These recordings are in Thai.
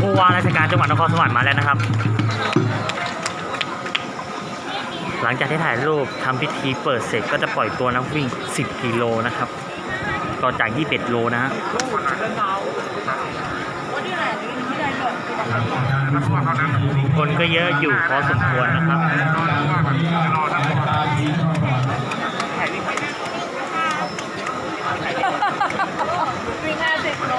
ผู้ว่าราชการจังหวัดนครสวรรค์มาแล้วนะครับ หลังจากที่ถ่ายรูปทำพิธีเปิดเสร็จก็จะปล่อยตัวนักวิ่ง 10 กิโลนะครับ ต่อจาก 21 โลนะฮะคนก็เยอะอยู่พอสมควรนะครับ วิ่งห้าสิบโล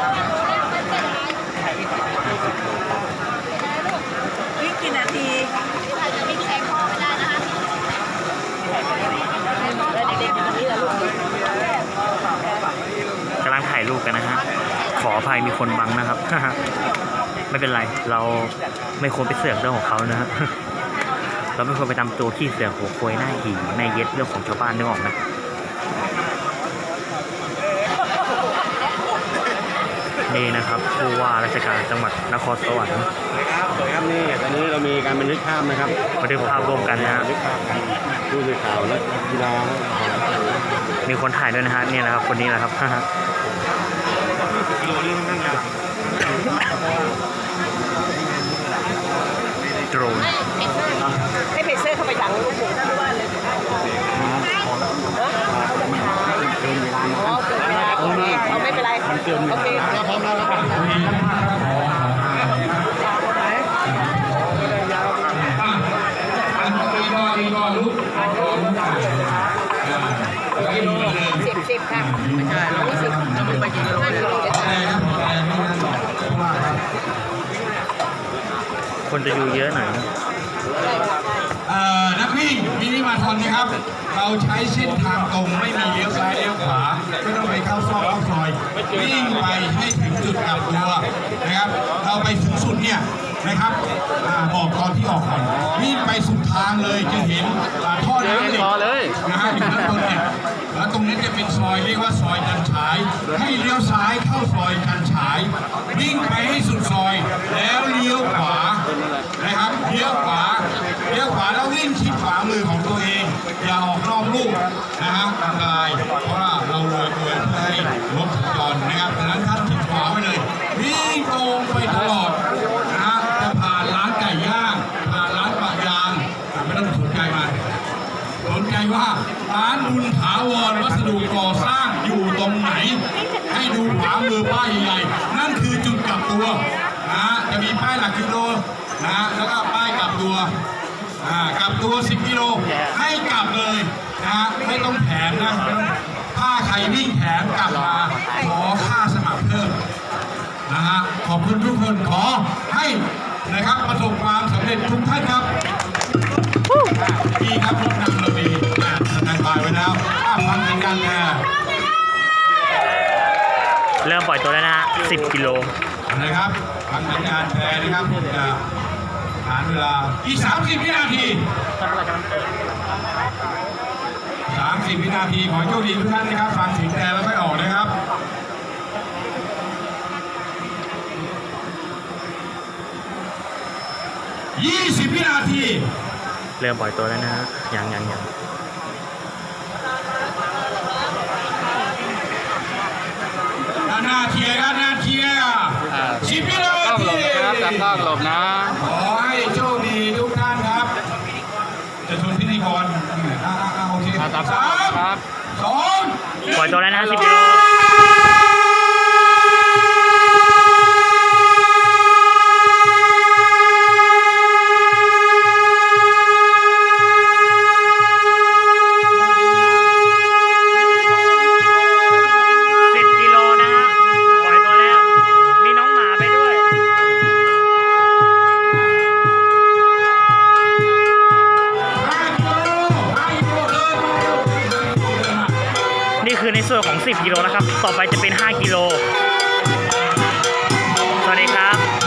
วิ่งกี่นาทีจะวิ่งแซงพ่อไม่ได้นะคะเด็กๆอยู่ตรงนี้แหละลูก กำลังถ่ายรูป กันนะฮะ ขออภัยมีคนบังนะครับ ไม่เป็นไร เราไม่ควรไปเสือกเรื่องของเขานะฮะเราไม่ควรไปทำตัวขี้เสือกหัวโควยหน้าหีหน้าเย็ดเรื่องของชาวบ้านนึกออกนะนี่นะครับผู้ว่าราชการจังหวัดนครสวรรค์ครับสวัสดีครับนี่ตอนนี้เรามีการบันทึกภาพนะครับบันทึกภาพร่วมกันนะฮะบันทึกภาพกันผู้สื่อข่าวและกีฬาของมีคนถ่ายด้วยนะฮะเนี่ยนะครับคนนี้แหละครับ กิโลนี่ค่อนข้างยาวโดรนให้เพเซอร์เข้าไปดังลูกหมูหน้าบ้านเลยอ๋อเกินเวลาโอเคเอาไม่เป็นไรโอเคพร้อมแล้วครับสิบสิบค่ะไม่ใช่ คนจะอยู่เยอะหน่อยนะเอ่อนักวิ่งมินิมาราธอนนะครับ เราใช้เส้นทางตรงไม่มีเลี้ยวซ้ายเลี้ยวขวาไม่ต้องไปเข้าซอกเข้าซอยวิ่งไปให้ถึงจุดกลับตัวนะครับ เราไปถึงสุดเนี่ยนะครับอบอกตอนที่ออกก่อนวิ่งไปสุดทางเลยจะเห็นท่อน้ำเหล็กนะฮะอยู่ด้านบนเนี่ยแล้วตรงนี้จะเป็นซอยเรียกว่าซอยจันฉาย ให้เลี้ยวซ้ายเข้าซอยจันฉาย วิ่งไปให้สุด นะฮะอันตราย เพราะว่าเราเลยเพื่อให้รถสัญจรนะครับดังนั้นท่านชิดขวาไว้เลยวิ่งตรงไปตลอดนะฮะจะผ่านร้านไก่ย่างผ่านร้านปะยางอ่ไม่ต้องสนใจมันสนใจว่าร้านบุญถาวรวัสดุก่อสร้างอยู่ตรงไหน ให้ดูขวามือป้ายใหญ่นั่นคือจุดกลับตัวนะฮะจะมีป้ายหลักกิโลนะฮะแล้วก็ป้ายกลับตัวอ่ากลับตัว 10 กิโลให้กลับเลย นะฮะไม่ต้องแถมนะไม่ต้องถ้าใครวิ่งแถมกลับมาขอค่าสมัครเพิ่มนะฮะขอบคุณทุกคนขอให้นะครับประสบความสำเร็จทุกท่านครับดีครับรถนำเรามีอะสแตนบายไว้แล้วอะฟังสัญญาณแอร์เริ่มปล่อยตัวแล้วนะฮะ10 กิโลนะครับฟังสัญญาณแชร์นะครับจะหารเวลาอีก 30 วินาที 30 วินาที ขอให้โชคดีทุกท่านนะครับ ฟังเสียงแตรแล้วค่อยออกนะครับ20วินาที เริ่มปล่อยตัวแล้วนะฮะยังยังยังด้านหน้าเทียร์ด้านหน้าเทียร์สิบวินาต้องหลทีบนะครับจับต้องหลบนะ ขอให้โชคดีทุกท่านครับ จะชวนพิธีกรอ่าอ่าอ่าโอเคอ่าจับต้สาองหลบมครับสอง ปล่อยตัวแล้วนะฮะ10กิโล ในส่วนของ 10 กิโลนะครับ ต่อไปจะเป็น 5 กิโล สวัสดีครับ